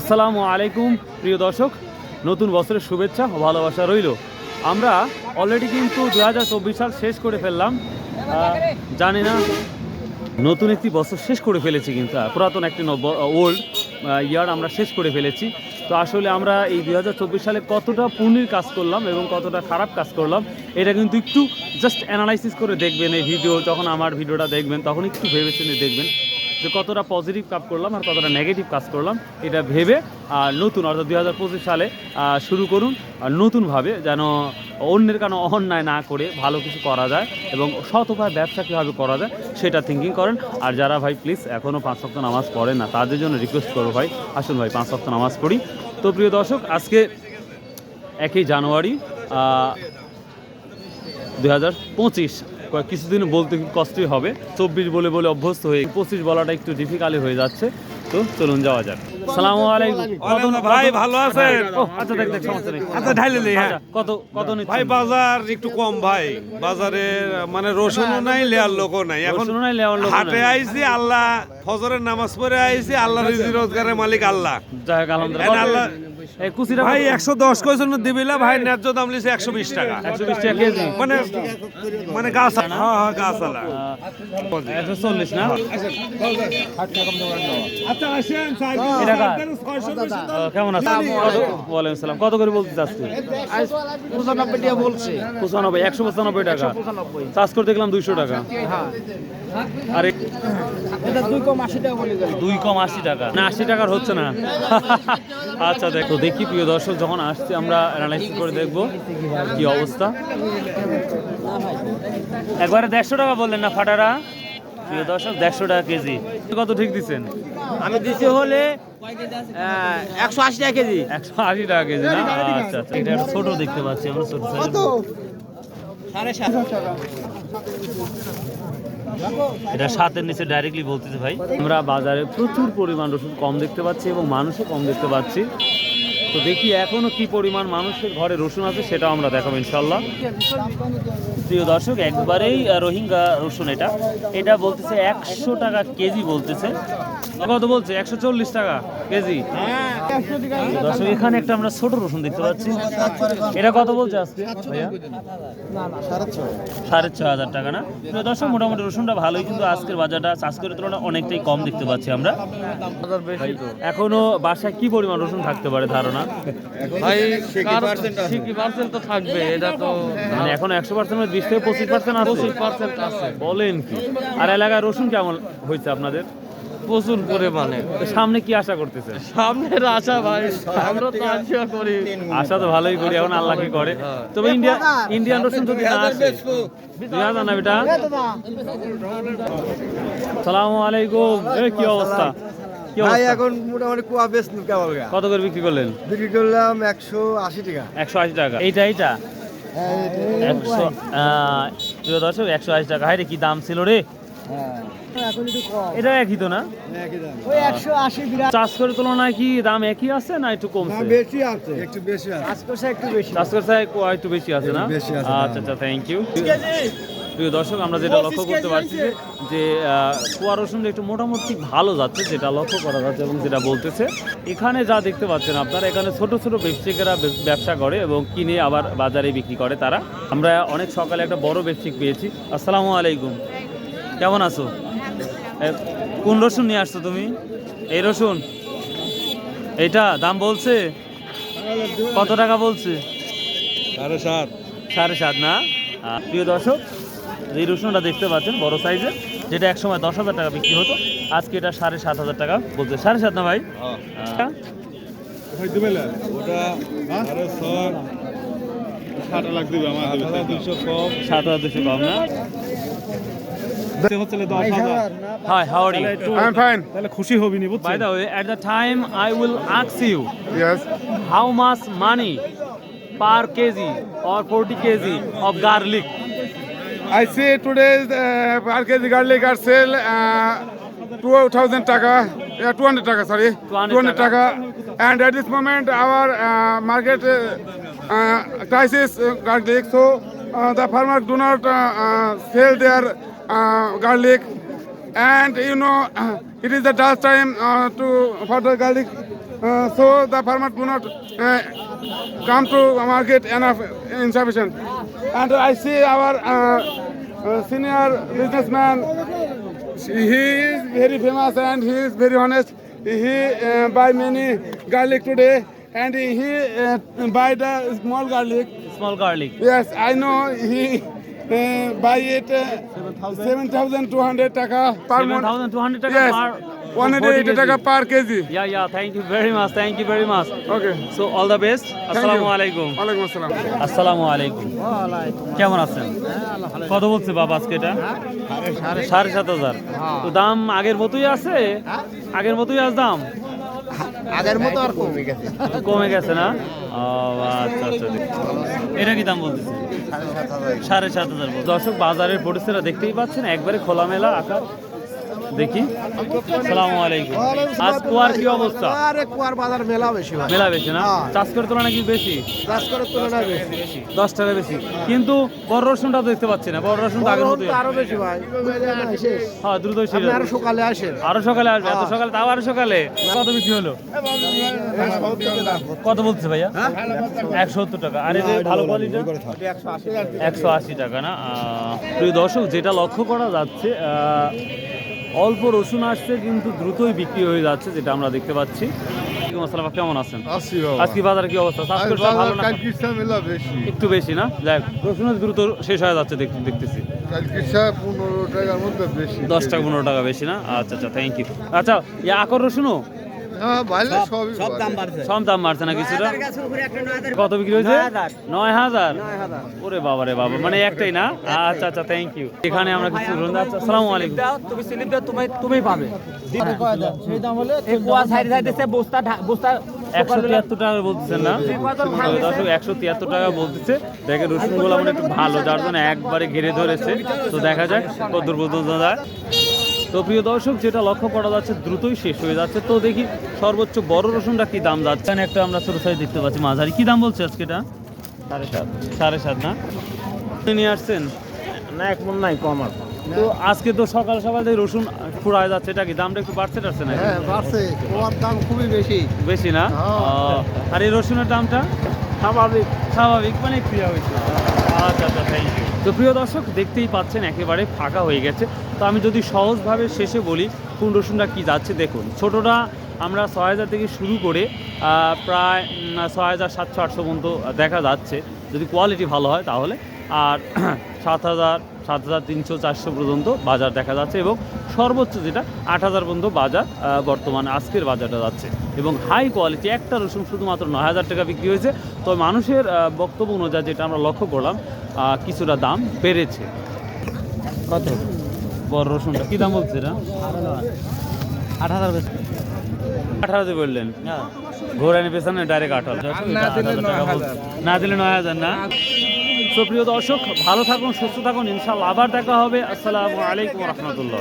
আসসালামু আলাইকুম, প্রিয় দর্শক। নতুন বছরের শুভেচ্ছা ও ভালোবাসা রইল। আমরা অলরেডি কিন্তু দু হাজার চব্বিশ সাল শেষ করে ফেললাম। জানি না, নতুন একটি বছর শেষ করে ফেলেছি কিন্তু পুরাতন একটি ওল্ড ইয়ার আমরা শেষ করে ফেলেছি। তো আসলে আমরা এই দুই হাজার চব্বিশ সালে কতটা পুণ্যের কাজ করলাম এবং কতটা খারাপ কাজ করলাম, এটা কিন্তু একটু জাস্ট অ্যানালাইসিস করে দেখবেন এই ভিডিও যখন আমার ভিডিওটা দেখবেন, তখন একটু ভেবেচিন্তে দেখবেন। যে কতটা পজিটিভ কাজ করলাম আর কতটা নেগেটিভ কাজ করলাম, এটা ভেবে নতুন, অর্থাৎ দু হাজার পঁচিশ সালে শুরু করুন, আর নতুনভাবে যেন অন্যের কারণে অন্যায় না করে ভালো কিছু করা যায় এবং উপায় ব্যবসা কীভাবে করা যায় সেটা থিঙ্কিং করেন। আর যারা ভাই প্লিজ এখনও পাঁচ সপ্তাহ নামাজ পড়েন না, তাদের জন্য রিকোয়েস্ট করব ভাই, আসুন ভাই, পাঁচ সপ্তাহ নামাজ পড়ি। তো প্রিয় দর্শক, আজকে একই জানুয়ারি দুই হাজার পঁচিশ কিছুদিন বলতে কষ্টই হবে। চব্বিশ বলে বলে অভ্যস্ত হয়ে পঁচিশ বলাটা একটু ডিফিকাল্ট হয়ে যাচ্ছে। তো চলুন যাওয়া যাক। সালামু আলাইকুম। ভাই, ভালো আছেন? আচ্ছা দেখ দেখ সমস্যা নেই। আচ্ছা ঢাইলে নেই হ্যাঁ। আচ্ছা, কত কত নিচ্ছেন? ভাই বাজার একটু কম ভাই। বাজারে মানে রসুনও নাই লেয়ার লোকও নাই। এখন রসুনও নাই, লেয়ার লোকও হাটে আইছি আল্লাহ ফজরের নামাজ পড়ে আইছি আল্লাহ রিজি রোজগারের মালিক আল্লাহ। যাই হোক আলহামদুলিল্লাহ। আল্লাহ- কুচিটা ভাই একশো দশ দিবিলা? ভাই ন্যায্য দাম লিছে একশো বিশ টাকা। একশো বিশ টাকা কেজি। মানে মানে গাছ হ্যাঁ হ্যাঁ গাছ আলা। একশো চল্লিশ না? আচ্ছা কেমন ওয়ালাইকুম সালাম। কত করে বলতে চাচ্ছি পঁচানব্বই টাকা বলছে। পঁচানব্বই একশো পঁচানব্বই টাকা। চার্জ করে দেখলাম দুইশো টাকা। হ্যাঁ। আর দুই কম আশি টাকা দুই কম আশি টাকা। না আশি টাকার হচ্ছে না। আচ্ছা দেখো। দেখি প্রিয় দর্শক যখন আসছে আমরা অ্যানালাইসিস করে দেখব কি অবস্থা। একবারে দেড়শো টাকা বললেন না ফাটারা? প্রিয় দর্শক দেড়শো টাকা কেজি। কত ঠিক দিচ্ছেন? আমি দিছি হলে একশো আশি টাকা কেজি। একশো আশি টাকা কেজি না? আচ্ছা আচ্ছা। এটা একটা ছোট দেখতে পাচ্ছি আমরা ছোট সাইজের সাড়ে সাতশো টাকা এটা সাতের নিচে ডাইরেক্টলি বলতেছে ভাই। আমরা বাজারে প্রচুর পরিমাণ রসুন কম দেখতে পাচ্ছি এবং মানুষও কম দেখতে পাচ্ছি। তো দেখি এখনও কি পরিমাণ মানুষের ঘরে রসুন আছে সেটাও আমরা দেখাবো ইনশাল্লাহ প্রিয় দর্শক, একবারেই রোহিঙ্গা রসুন এটা। এটা বলতেছে একশো টাকা কেজি বলতেছে। কত বলছে একশো চল্লিশ টাকা কেজি। দর্শক এখানে একটা আমরা ছোট রসুন দেখতে পাচ্ছি। এটা কত বলছে আজকে সাড়ে ছ হাজার টাকা না? দর্শক মোটামুটি রসুনটা ভালোই কিন্তু আজকের বাজারটা আজকের তুলনায় অনেকটাই কম দেখতে পাচ্ছি আমরা। এখনও বাসায় কি পরিমাণ রসুন থাকতে পারে ধারণা? ভাই তো থাকবে এটা তো মানে এখন একশো পার্সেন্ট বিশ থেকে পঁচিশ পার্সেন্ট আছে। বলেন কি? আর এলাকায় রসুন কেমন হয়েছে আপনাদের? প্রচুর পরিমাণে সামনে কি আশা করতেছে? সামনের আশা ভাই আমরা তো আশা করি। আশা তো ভালোই করি এখন আল্লাহ কি করে। তবে ইন্ডিয়া ইন্ডিয়ান রসুন যদি না আসে। দুই হাজার না বেটা? সালামু আলাইকুম। এ কি অবস্থা? ভাই এখন মোটামুটি কুয়া বেশ কেমন কত করে বিক্রি করলেন? বিক্রি করলাম একশো আশি টাকা। একশো আশি টাকা। এইটা এইটা? একশো আহ, দর্শক একশো আশি টাকা। হাই রে কি দাম ছিল রে? এটা একই তো না? একই দাম। ওই একশো আশি বিরাট চাষ করে তুলনায় কি দাম একই আছে না একটু কমছে? বেশি আছে। একটু বেশি আছে। একটু বেশি। চাষ করছে একটু বেশি আছে না? একটু বেশি আছে, আচ্ছা আচ্ছা থ্যাংক ইউ প্রিয় দর্শক আমরা যেটা লক্ষ্য করতে পারছি যে, যে কুয়া রসুনটা একটু মোটামুটি ভালো যাচ্ছে যেটা লক্ষ্য করা যাচ্ছে এবং যেটা বলতেছে। এখানে যা দেখতে পাচ্ছেন আপনারা এখানে ছোট ছোট ব্যবসায়িকেরা বে- ব্যবসা করে এবং কিনে আবার বাজারে বিক্রি করে তারা। আমরা অনেক সকালে একটা বড় ব্যবসায়িক পেয়েছি। আসসালামু আলাইকুম। কেমন আছো? কোন রসুন নিয়ে আসছো তুমি? এই রসুন? এইটা দাম বলছে? কত টাকা বলছে? সাড়ে সাত। সাড়ে সাত না? প্রিয় দর্শক যে রসুনটা দেখতে পাচ্ছেন বড় সাইজের যেটা এক সময় দশ হাজার টাকা বিক্রি হতো আজকে এটা সাড়ে সাত হাজার টাকা বলছে। সাড়ে সাত না ভাই? আমার দুশো সাত হাজার দুশো কম না? Hi how are you I'm fine. তাহলে খুশি হবি নি by the way at the time I will ask you Yes. How much money per kg or forty kg of garlic I see today's uh, per kg garlic are sale uh, 2000 taka, yeah, 200 taka, sorry, 200 200 taka. And at this moment, our uh, market uh, uh, crisis uh, garlic, so uh, the farmers do not uh, uh, sell their uh, Uh, garlic. And you know it is the last time uh, to for the garlic uh, so the farmer do not come to market enough insufficient. And I see our senior businessman. He is very famous and he is very honest. He buy many garlic today. And he uh, buy the small garlic. Small garlic. Yes i know. He it taka seven thousand two hundred টাকা per one hundred eighty taka per kg. Yeah yeah thank you very much thank you very much Okay. So all the best আসসালামু আলাইকুম ওয়ালাইকুম আসসালাম আসসালামু আলাইকুম কেমন আছেন? কত বলছে বাবা আজকে এটা? সাড়ে সাত হাজার। তো দাম আগের মতোই আছে? আগের মতোই আছে দাম? আগের মতো আর কমে গেছে। কমে গেছে না? আচ্ছা আচ্ছা। এটা কি দাম বলতেছে? সাড়ে সাত হাজার। দর্শক বাজারের পরিস্থিতি দেখতেই পাচ্ছেন একবারে খোলামেলা আকার। দেখি। সালামু আলাইকুম। আজ কুয়ার কি অবস্থা? আরে কুয়ার বাজার মেলা বেশি মেলা বেশি না? হ্যাঁ। চাষ করে তোলা নাকি বেশি? চাষ তুলনায় বেশি। দশ টাকা বেশি। কিন্তু বড় রসুনটা দেখতে পাচ্ছি না। বড় রসুন আগের মতোই। আরও বেশি ভাই। হ্যাঁ দ্রুত শেষ আরও সকালে আসেন। আরও সকালে আসবে। এত সকালে তাও আরও সকালে? কত বিক্রি হলো? কত বলছে ভাইয়া? একশো সত্তর টাকা। আর এটা ভালো কোয়ালিটি একশো আশি টাকা না? প্রিয় দর্শক যেটা লক্ষ্য করা যাচ্ছে অল্প রসুন আসছে কিন্তু দ্রুতই বিক্রি হয়ে যাচ্ছে যেটা আমরা দেখতে পাচ্ছি। আসসালাম, কেমন আছেন? আজকে বাজারে কি অবস্থা? ভালো না? একটু বেশি না? দ্রুত শেষ হয়ে যাচ্ছে দেখতেছি। দশ টাকা পনেরো টাকা বেশি না? আচ্ছা আচ্ছা থ্যাংক ইউ আচ্ছা ইয়ে আকর রসুনও? সব দাম বাড়ছে। সব দাম বাড়ছে না কিছুটা কত বিক্রি হয়েছে? নয় হাজার। ওরে বাবা রে বাবা মানে একটাই না? আচ্ছা আচ্ছা থ্যাংক ইউ এখানে আমরা কিছু আসসালামু আলাইকুম। তুমি স্লিপ দাও তুমি তুমি পাবে। সেই দাম হলে এই কুয়া সাইড সাইড দিছে বস্তা বস্তা একশো তিয়াত্তর টাকা বলতেছেন না? দর্শক একশো তিয়াত্তর টাকা বলতেছে। দেখেন রসুনগুলো মানে একটু ভালো যার জন্য একবারে ঘিরে ধরেছে। তো দেখা যাক কদ্দূর পর্যন্ত যায় তো প্রিয় দর্শক যেটা লক্ষ্য করা যাচ্ছে দ্রুতই শেষ হয়ে যাচ্ছে। তো দেখি সর্বোচ্চ বড় রসুনটা কি দাম যাচ্ছে? এখানে একটা আমরা ছোট সাইজ দেখতে পাচ্ছি। মাঝারি। কি দাম বলছে আজকে এটা? সাড়ে সাত। সাড়ে সাত না? আপনি নিয়ে আসছেন? না এক মন নাই কম আর। তো আজকে তো সকাল সকাল থেকে রসুন ফুরায় যাচ্ছে। এটা কি দামটা একটু বাড়ছে টাড়ছে না হ্যাঁ বাড়ছে। কুয়ার দাম খুবই বেশি। বেশি না? হ্যাঁ। আর এই রসুনের দামটা? স্বাভাবিক। স্বাভাবিক মানে ক্রিয়া হয়েছে। আচ্ছা আচ্ছা থ্যাংক ইউ তো প্রিয় দর্শক দেখতেই পাচ্ছেন একেবারে ফাঁকা হয়ে গেছে। তো আমি যদি সহজভাবে শেষে বলি কোন রসুনটা কি যাচ্ছে দেখুন। ছোটোটা আমরা ছয় হাজার থেকে শুরু করে প্রায় ছয় হাজার সাতশো আটশো পর্যন্ত দেখা যাচ্ছে। যদি কোয়ালিটি ভালো হয় তাহলে। আর সাত হাজার সাত হাজার তিনশো চারশো পর্যন্ত বাজার দেখা যাচ্ছে এবং সর্বোচ্চ যেটা আট হাজার পর্যন্ত বাজার বর্তমানে আজকের বাজারটা যাচ্ছে। এবং হাই কোয়ালিটি একটা রসুন শুধুমাত্র নয় হাজার টাকা বিক্রি হয়েছে। তো মানুষের বক্তব্য অনুযায়ী যেটা আমরা লক্ষ্য করলাম কিছুটা দাম বেড়েছে। কত? বড় রসুনটা কী দাম বলছে এটা? আট হাজার। বেশি দিয়ে বললেন ঘোরানি পেছনে ডাইরেক্ট আঠারো। না দিলে নয় হাজার। না সুপ্রিয় দর্শক ভালো থাকুন সুস্থ থাকুন ইনশাল্লাহ আবার দেখা হবে। আসসালামু আলাইকুম রহমতুল্লাহ।